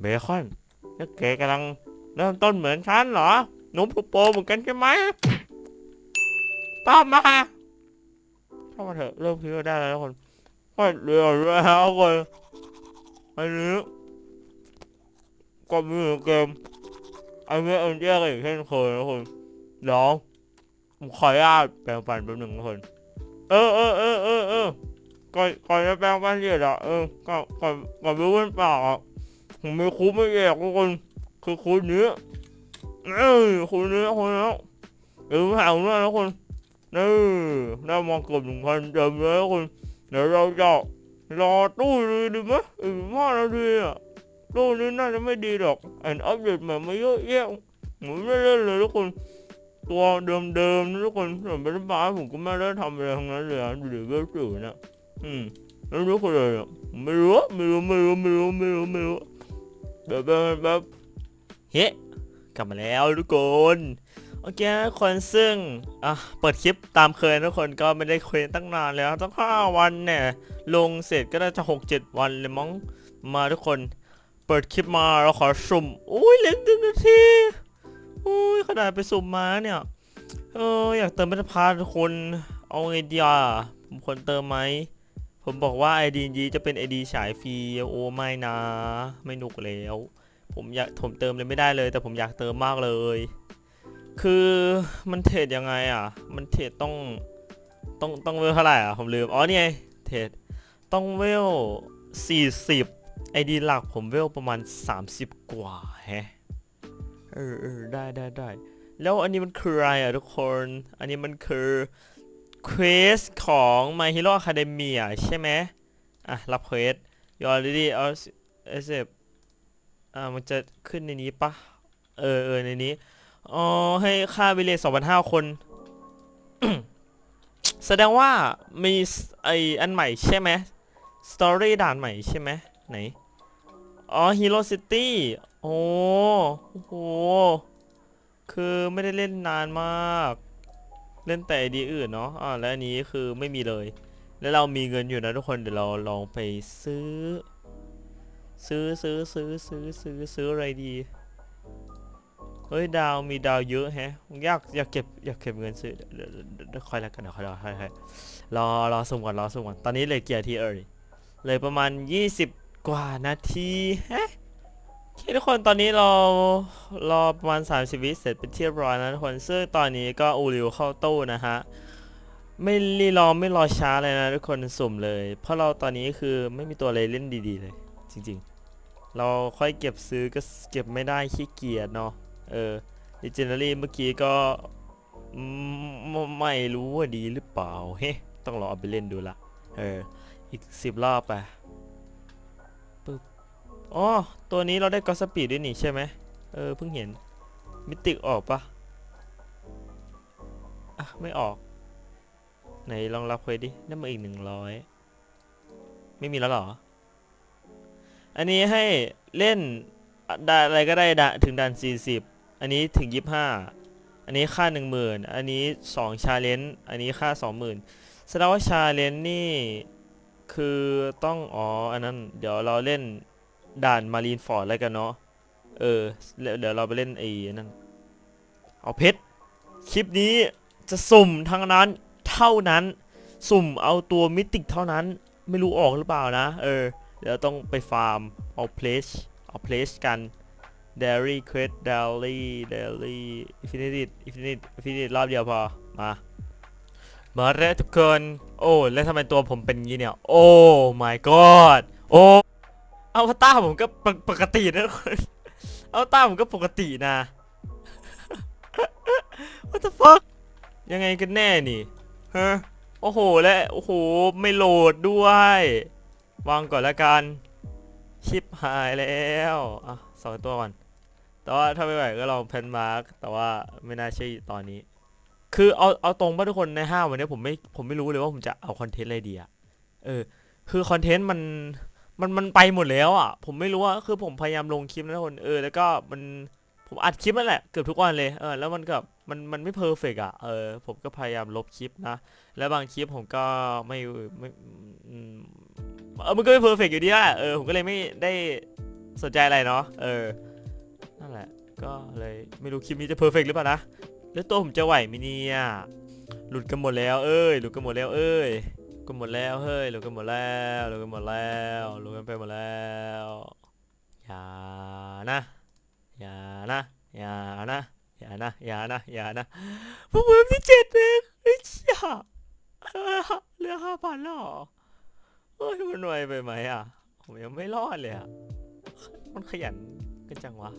เบคอนแล้วแกกำลังเริ่มต้นเหมือนฉันเหรอ หนูผูโปเหมือนกันใช่ไหมตอบมาเข้ามาเถอะเริ่มคิดว่าได้แล้วทุกคนก็เรียวแล้วคนอันนี้ก็มีเกมอันนี้อันแยกกันอีกเช่นเคยนะคนเดี๋ยวผมขออนุญาตแปลงฟันแป๊บหนึ่งนะคนเออเออเออเออเออก่อนก่อนจะแปลงฟันเสร็จอะเออก่อนก่อนก่อนไปเว้นปากอะ ผมไมีคูไม่แยกทุกคนคือคูนี้เอ้ยคูนี้คนแล้วเดี๋ยวแถวนั้นนะคนนี่ได้มาเกือบหนึ่งพันเต็มเลยนะคนเดี๋ยวเราจะรอตู้เลยดีไหมอีกห้านาทีอะตู้นี้น่าจะไม่ดีหรอกแอนอัปเดตใหม่มาเยอะแยะผมไม่เล่นเลยทุกคนตัวเดิมๆนะทุกคนส่วนเป็นบ้าผมก็ไม่ได้ทำอะไรทั้งนั้นเลยอะดูดิเวลสูนะอืมแล้วรู้คนเลยอะไม่รู้อะไม่รู้ไม่รู้ไม่รู้ไม่รู้ไม่รู้ แบบแบบแบบเฮ้กลับมาแล้วทุกคนโอเคทุกคนซึ่งอะเปิดคลิปตามเคยทุกคนก็ไม่ได้คุยตั้งนานแล้วตั้งห้าวันเนี่ยลงเสร็จก็น่าจะหกเจ็ดวันเลยมั้งมาทุกคน เปิดคลิปมาเราขอสุ่มอุ้ยเลือหนึ่งนาทีอุ้ยขนาดไปสุ่มมาเนี่ยเอออยากเติมเป็นพาร์ททุกคนเอาไงดีอะผมควรเติมไหม ผมบอกว่าไอดีนี้จะเป็นไอดีฉายฟรีโอไม่นะ ไม่หนุกแล้ว ผมอยากผมเติมเลยไม่ได้เลย แต่ผมอยากเติมมากเลย คือมันเทรดยังไงอะ มันเทรดต้องต้องต้องเวลเท่าไหร่อะ ผมลืม อ๋อนี่ไงเทรดต้องเวล 40ไอดีหลักผมเวลประมาณ 30 กว่าแฮะเออเออได้ได้ได้แล้วอันนี้มันคืออะไรอะทุกคน อันนี้มันคือ เควสของ My Hero Academia ใช่ไหมอะ รับเควส You already accept อ่ามันจะขึ้นในนี้ปะเออเออในนี้ อ๋อ ให้ค่าวิเลจ2,500คน แสดงว่ามีไออันใหม่ใช่ไหมสตอรี่ด่านใหม่ใช่ไหมไหน อ๋อ Hero City โอ้โอ้โห คือไม่ได้เล่นนานมาก เล่นแต่ดีอื่นเนาะอ่าและอันนี้คือไม่มีเลย แล้วเรามีเงินอยู่นะทุกคนเดี๋ยวเราลองไปซื้อ ซื้อซื้อซื้อซื้อซื้อซื้ออะไรดีเฮ้ยดาวมีดาวเยอะแฮะอยากอยากเก็บอยากเก็บเงินซื้อคอยแล้วกันเดี๋ยวคอยรอคอยคอยรอรอสุ่มก่อนรอสุ่มก่อนตอนนี้เลยเกียร์ทีเอ่ยเลยประมาณ 20 กว่านาทีฮะ ทุกคนตอนนี้เรารอประมาณ30วิเสร็จเป็นที่เรียบร้อยนะทุกคนซึ่งตอนนี้ก็อูริวเข้าตู้นะฮะไม่รีรอไม่รอช้าเลยนะทุกคนสุ่มเลย เพราะเราตอนนี้คือไม่มีตัวอะไรเล่นดีๆเลย จริงๆ เราค่อยเก็บซื้อก็เก็บไม่ได้ขี้เกียจเนาะเออ Legendary เมื่อกี้ก็ไม่รู้ว่าดีหรือเปล่าเฮ้ต้องลอเอาไปเล่นดูละเอออีก10รอบไป อ๋อ ตัวนี้เราได้กอสปีดด้วยนี่ใช่ไหมเออเพิ่งเห็น มิติออกปะอะไม่ออก ไหนลองรับเควสดิ ได้มาอีกหนึ่งร้อย ไม่มีแล้วหรอ อันนี้ให้เล่นด่านอะไรก็ได้ดะถึงด่าน40อันนี้ถึง25อันนี้ค่า10,000อันนี้2ชาเลนจ์ อันนี้ค่า20,000แสดงว่าชาเลนจ์นี่คือต้องอ๋ออันนั้น เดี๋ยวเราเล่น ด่านมารีนฟอร์ดแล้วกันเนาะ เออ เดี๋ยวเราไปเล่นไอ้นั่น เอาเพชร คลิปนี้จะสุ่มทั้งนั้นเท่านั้น สุ่มเอาตัวมิติกเท่านั้น ไม่รู้ออกหรือเปล่านะ เออ เดี๋ยวต้องไปฟาร์ม เอาเพลช เอาเพลชกัน Dairy Quest Dairy Dairy Infinity Infinity Infinity รอบเดียวพอ มา มาแล้วทุกคน โอ้ แล้วทำไมตัวผมเป็นยี้เนี่ย โอ้ my god โอ้ เอวตาผมก็ปกปกตินะคนอวตาผมก็ปกตินะ What the fuck ยังไงกันแน่นี่ฮะโอ้โหและโอ้โหไม่โหลดด้วย วางก่อนละกัน ชิปหายแล้วอะสองตัวก่อน แต่ว่าถ้าไม่ไหวก็ลองเพนมาร์กแต่ว่าไม่น่าใช่ตอนนี้ คือเอาเอาตรงป่ะทุกคนในห้าวันนี้ผมไม่ผมไม่รู้เลยว่าผมจะเอาคอนเทนต์อะไรดีอะเออคือคอนเทนต์มัน มันมันไปหมดแล้วอะ ผมไม่รู้ว่าคือผมพยายามลงคลิปนะทุกคนเออแล้วก็มันผมอัดคลิปนั่นแหละเกือบทุกวันเลยเออแล้วมันก็มันมันไม่เพอร์เฟกอะเออผมก็พยายามลบคลิปนะ แล้วบางคลิปผมก็ไม่ไม่เออมันก็ไม่เพอร์เฟกอยู่ดีแหละเออผมก็เลยไม่ได้สนใจอะไรเนาะเออนั่นแหละ ก็เลยไม่รู้คลิปนี้จะเพอร์เฟกหรือเปล่านะแล้วตัวผมจะไหวมเนี่ยหลุดกันหมดแล้วเอ้ยหลุดกันหมดแล้วเอ้ย กันหมดแล้วเฮ้ยหลุดกันหมดแล้วหลุดกันหมดแล้วหลุดกันไปหมดแล้วอย่านะอย่านะอย่านะอย่านะอย่านะอย่านะผมเพิ่มที่เจ็ดเองไอ้เชี่ยเหลือห้าพันแล้วเหรอเฮ้ยมันหน่วยไปไหมอะ ผมยังไม่รอดเลยอะ มันขยันกันจังวะ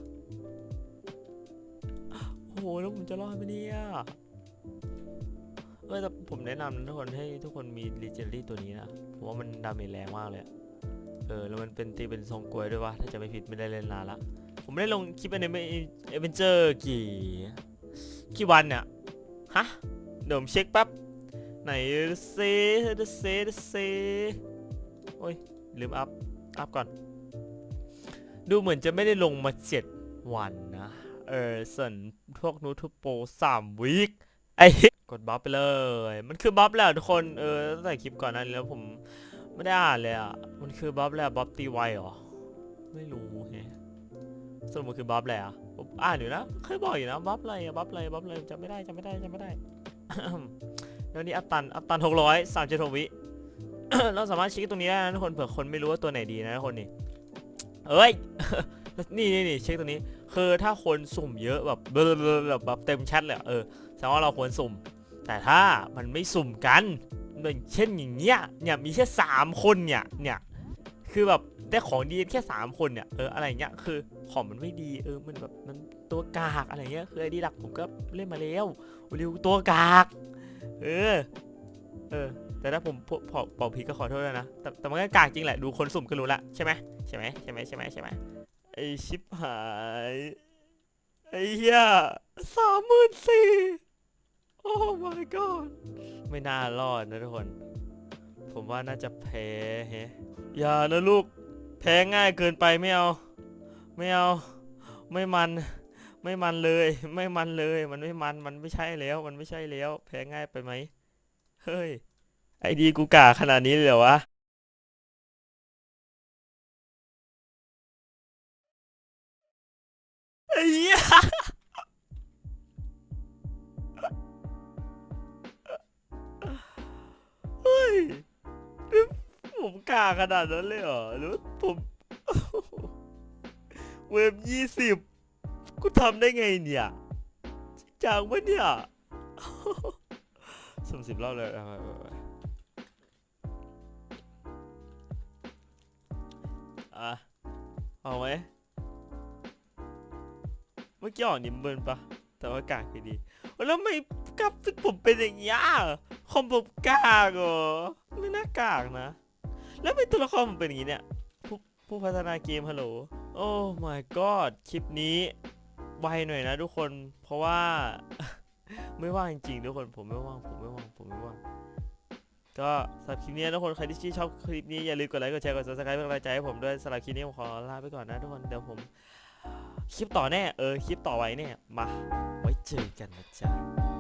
โอ้โหแล้วผมจะรอดไหมเนี่ย เออแต่ผมแนะนำทุกคนให้ทุกคนมีลีเจนรี่ตัวนี้นะผมว่ามันดาเมจแรงมากเลยเออแล้วมันเป็นตีเป็นทรงกลวยด้วยวะถ้าจะไม่ผิดไม่ได้เล่นนานละผมไม่ได้ลงคลิปในเอเวนเจอร์กี่กี่วันเนี่ยฮะเดี๋ยวผมเช็คแป๊บไหนเซเดเซเดเซโอ้ยลืมอัพอัพก่อน ดูเหมือนจะไม่ได้ลงมาเจ็ดวันนะ เออส่วนพวกนูทูโปสามวีค ไอ้กดบัฟไปเลย มันคือบัฟแล้วทุกคน เออตั้งแต่คลิปก่อนหนั้านแล้วผมไม่ได้อ่านเลยอะ มันคือบัฟแล้วบัฟตีไวเหรอ ไม่รู้แฮะสรุปมันคือบัฟแล้วผมอ่านอยู่นะ เคยบอกอยู่นะบัฟอะไรอะบัฟอะไรบัฟอะไรจำไม่ได้จำไม่ได้จำไม่ได้ แล้วนี่อัพตัน อัพตันหกร้อยสามเจ็ดหกวิ เราสามารถช็คตรงนี้ได้นะทุกคน เผื่อคนไม่รู้ว่าตัวไหนดีนะทุกคนนี่เอ้ย นี่นี่นี่เช็คตรงนี้คือถ้าคนสุ่มเยอะแบบแบบแบบเต็มแชทเลยเออแสดงว่าเราควรสุ่ม แต่ถ้ามันไม่สุ่มกันอย่างเช่นอย่างเงี้ยเนี่ยมีแค่สามคนเนี่ยเนี่ยคือแบบได้ของดีแค่สามคนเนี่ยเอออะไรเงี้ยคือของมันไม่ดีเออมันแบบมันตัวกากอะไรเงี้ยคือไอ้ดีหลักผมก็เล่นมาแล้วริวตัวกาก เออ เออ แต่ถ้าผมพอบอกผิดก็ขอโทษด้วยนะแต่แต่มันก็กากจริงแหละดูคนสุ่มก็รู้ละใช่ไหมใช่ไหมใช่ไหมใช่ไหมใช่ไหมไอชิบ หาย ไอ้เหี้ยสามหมื่นสี่โอ้ my god ไม่น่ารอดนะทุกคน ผมว่าน่าจะแพ้เฮอย่านะลูก แพ้ง่ายเกินไปไม่เอา ไม่เอา ไม่มัน ไม่มันเลย ไม่มันเลย มันไม่มัน มันไม่ใช่แล้ว มันไม่ใช่แล้ว แพ้ง่ายไปไหม เฮ้ย ไอดีกูกาขนาดนี้เลยเหรอวะ ไอ้เหี้ยเฮ้ยผมกาขนาดนั้นเลยเหรอหรือผมเว็บยี่สิบกูทำได้ไงเนี่ยจริงจังปะเนี่ยสมสิบรอบเลยอาไปไปไปอะเอาไหม มื่อกี้ออกนิมเบิลปะแต่ว่ากากอยู่ดีแล้วไม่กลับถึงผมเป็นอย่างนี้คอมผมกากเหรอไม่น่ากากนะ แล้วไม่ตัวละครผมเป็นอย่างนี้เนี่ยผู้ผู้พัฒนาเกมฮัลโหลโอ้ my god คลิปนี้ไวหน่อยนะทุกคนเพราะว่าไม่ว่างจริงทุกคนผมไม่ว่างผมไม่ว่างผมไม่ว่างก็สำหรับคลิปนี้ทุกคนใครที่ชื่นชอบคลิปนี้อย่าลืมกดไลค์กดแชร์กด subscribe เป็นกำลังใจให้ผมด้วยสำหรับคลิปนี้ผมขอลาไปก่อนนะทุกคนเดี๋ยวผม คลิปต่อแน่ เออ คลิปต่อไว้เนี่ยมา ไว้เจอกันนะจ๊ะ